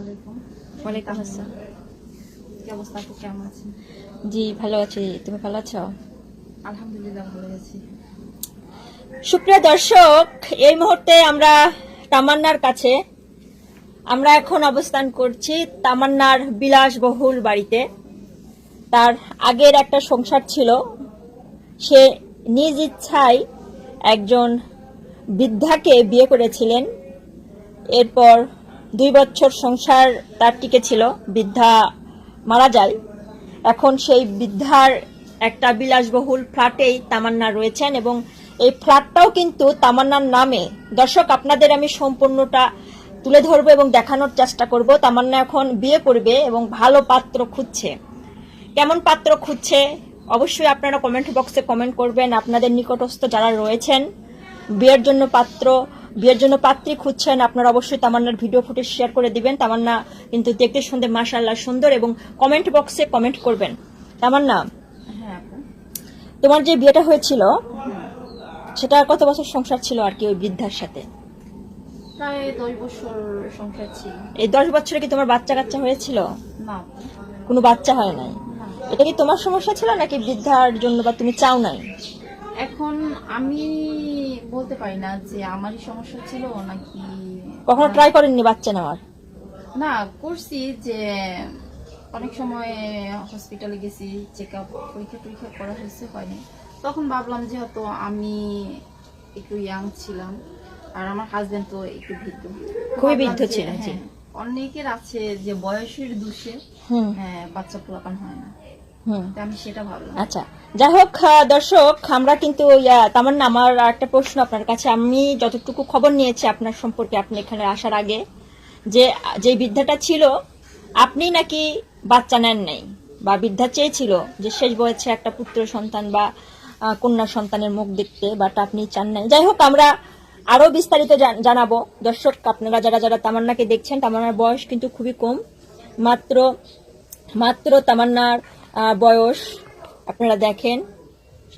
আলাইকুম। ওয়ালাইকুম আসসালাম। কি অবস্থা আপু কেমন আছেন? জি ভালো আছি। তুমি ভালো আছো? আলহামদুলিল্লাহ ভালো আছি। সুপ্রিয় দর্শক এই মুহূর্তে আমরা তামান্নার কাছে আমরা এখন অবস্থান করছি তামান্নার বিলাসবহুল বাড়িতে। তার আগের একটা সংসার ছিল। সে নিজ ইচ্ছায় একজন বৃদ্ধাকে বিয়ে করেছিলেন। এরপর দুই বছর সংসার তার টিকে ছিল, বৃদ্ধা মারা যায়। এখন সেই বৃদ্ধার একটা বিলাসবহুল ফ্ল্যাটেই তামান্না রয়েছেন এবং এই ফ্ল্যাটটাও কিন্তু তামান্নার নামে। দর্শক, আপনাদের আমি সম্পূর্ণটা তুলে ধরবো এবং দেখানোর চেষ্টা করব। তামান্না এখন বিয়ে করবে এবং ভালো পাত্র খুঁজছে। কেমন পাত্র খুঁজছে? অবশ্যই আপনারা কমেন্ট বক্সে কমেন্ট করবেন। আপনাদের নিকটস্থ যারা রয়েছেন, বিয়ের জন্য পাত্র বিয়ের জন্য পাত্রী খুঁজছেন আপনারা অবশ্যই তামান্নার ভিডিও ফুটেজ শেয়ার করে দিবেন। তামান্না কিন্তু দেখতে সুন্দর মাশাআল্লাহ সুন্দর এবং কমেন্ট বক্সে কমেন্ট করবেন। তামান্না হ্যাঁ তোমার যে বিয়েটা হয়েছিল সেটা কত বছর সংসার ছিল আর কি ওই বৃদ্ধার সাথে? প্রায় দশ বছর সংসার ছিল। এই দশ বছরে কি তোমার বাচ্চা কাচ্চা হয়েছিল? না কোনো বাচ্চা হয় নাই? এটা কি তোমার সমস্যা ছিল নাকি বৃদ্ধার জন্য বা তুমি চাও নাই? এখন আমি বলতে পারি না যে আমারই সমস্যা ছিল নাকি কখনো ট্রাই করেননি বাচ্চা নেওয়ার? না করছি যে অনেক সময় হসপিটালে গেছি চেক আপ পরীক্ষা টরীক্ষা করা হয়েছে হয়নি। তখন ভাবলাম যেহেতু আমি একটু ইয়াং ছিলাম আর আমার হাজবেন্ড তো একটু বৃদ্ধ। খুবই বৃদ্ধ যে, ছিলেন, হ্যাঁ, অনেকের আছে যে বয়সের দোষে হ্যাঁ বাচ্চা পোলাপান হয় না। আমি সেটা ভাবলাম। আচ্ছা। যাই হোক দর্শক আমরা কিন্তু তামান্না আমার একটা প্রশ্ন আপনার কাছে। আমি যতটুকু খবর নিয়েছি আপনার সম্পর্কে আপনি এখানে আসার আগে যে যে বৃদ্ধাটা ছিল আপনি নাকি বাচ্চা নেন নাই? বা বৃদ্ধা চেয়েছিল যে শেষ বয়সে একটা পুত্র সন্তান বা কন্যা সন্তানের মুখ দেখতে বাট আপনি চান নাই। যাই হোক আমরা আরও বিস্তারিত জানাব। দর্শক আপনারা যারা যারা তামান্নাকে দেখছেন তামান্নার বয়স কিন্তু খুবই কম। মাত্র মাত্র তামান্নার বয়স আপনারা দেখেন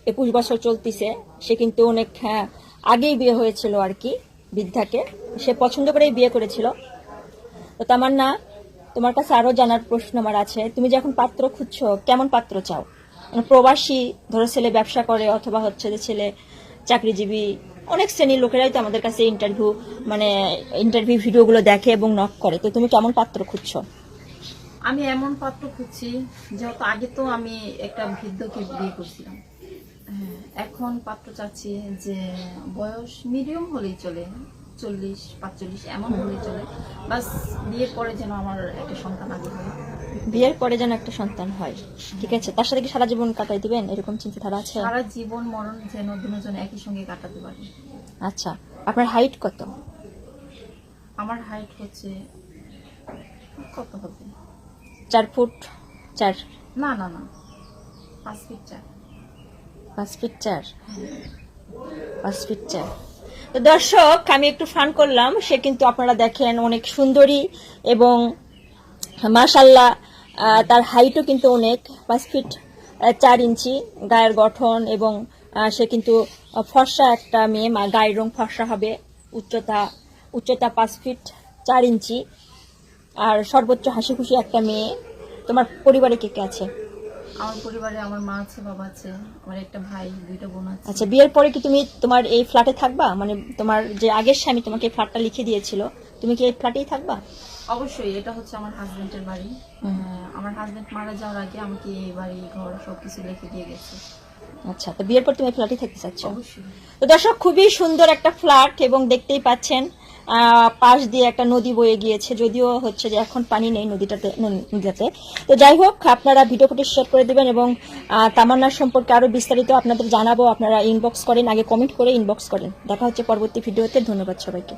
একুশ বছর চলতিছে। সে কিন্তু অনেক হ্যাঁ, আগেই বিয়ে হয়েছিল আর কি বৃদ্ধাকে। সে পছন্দ করেই বিয়ে করেছিল। তো তামান্না তোমার কাছে আরও জানার প্রশ্ন আমার আছে। তুমি যখন পাত্র খুঁজছো কেমন পাত্র চাও? মানে প্রবাসী ধরো ছেলে ব্যবসা করে অথবা হচ্ছে যে ছেলে চাকরিজীবী অনেক শ্রেণির লোকেরাই তো আমাদের কাছে ইন্টারভিউ মানে ইন্টারভিউ ভিডিওগুলো দেখে এবং নক করে। তো তুমি কেমন পাত্র খুঁজছো? আমি এমন পাত্র খুঁজছি যেহেতু আগে তো আমি একটা বৃদ্ধকে বিয়ে করছিলাম। হ্যাঁ, এখন পাত্র চাচ্ছি যে বয়স মিডিয়াম হলেই চলে চল্লিশ পাঁচচল্লিশ এমন হলেই চলে। বাস বিয়ের পরে যেন আমার একটা সন্তান আগে হয়। বিয়ের পরে যেন একটা সন্তান হয়। ঠিক আছে তার সাথে কি সারা জীবন কাটাই দিবেন? এরকম চিন্তাধারা আছে? সারা জীবন মরণ যেন দুজন একই সঙ্গে কাটাতে পারে। আচ্ছা আপনার হাইট কত? আমার হাইট হচ্ছে কত হবে? চার ফুট চার? না না না। পাঁচ ফিট চার। পাঁচ ফিট চার? পাঁচ ফিট চার। তো দর্শক আমি একটু ফান করলাম। সে কিন্তু আপনারা দেখেন অনেক সুন্দরী এবং মাশাল্লাহ তার হাইটও কিন্তু অনেক। পাঁচ ফিট চার ইঞ্চি গায়ের গঠন এবং সে কিন্তু ফর্সা একটা মেয়ে মা গায়ের রং ফর্সা হবে উচ্চতা উচ্চতা পাঁচ ফিট চার ইঞ্চি। আর সর্বোচ্চ হাসি খুশি একটা মেয়ে তোমার পরিবারে কে কে আছে? আমার পরিবারে আমার মা আছে বাবা আছে আমার একটা ভাই দুইটা বোন আছে। আচ্ছা বিয়ের পরে কি তুমি তোমার এই ফ্ল্যাটে থাকবা? মানে তোমার যে আগের স্বামী তোমাকে ফ্ল্যাটটা লিখে দিয়েছিল তুমি কি এই ফ্ল্যাটেই থাকবা? অবশ্যই এটা হচ্ছে আমার হাজবেন্ডের বাড়ি। আমার হাজবেন্ড মারা যাওয়ার আগে আমাকে এই বাড়ি ঘর সবকিছু লিখে দিয়ে গেছে। আচ্ছা তো বিয়ের পর তুমি এই ফ্ল্যাটেই থাকতে চাচ্ছ? অবশ্যই। তো দর্শক খুবই সুন্দর একটা ফ্ল্যাট এবং দেখতেই পাচ্ছেন পাশ দিয়ে একটা নদী বয়ে গিয়েছে, যদিও হচ্ছে যে এখন পানি নেই নদীটাতে নদীটাতে তো যাই হোক, আপনারা ভিডিও ফুটেজ শেয়ার করে দেবেন এবং তামান্নার সম্পর্কে আরও বিস্তারিত আপনাদের জানাব, আপনারা ইনবক্স করেন, আগে কমেন্ট করে ইনবক্স করেন। দেখা হচ্ছে পরবর্তী ভিডিওতে ধন্যবাদ সবাইকে।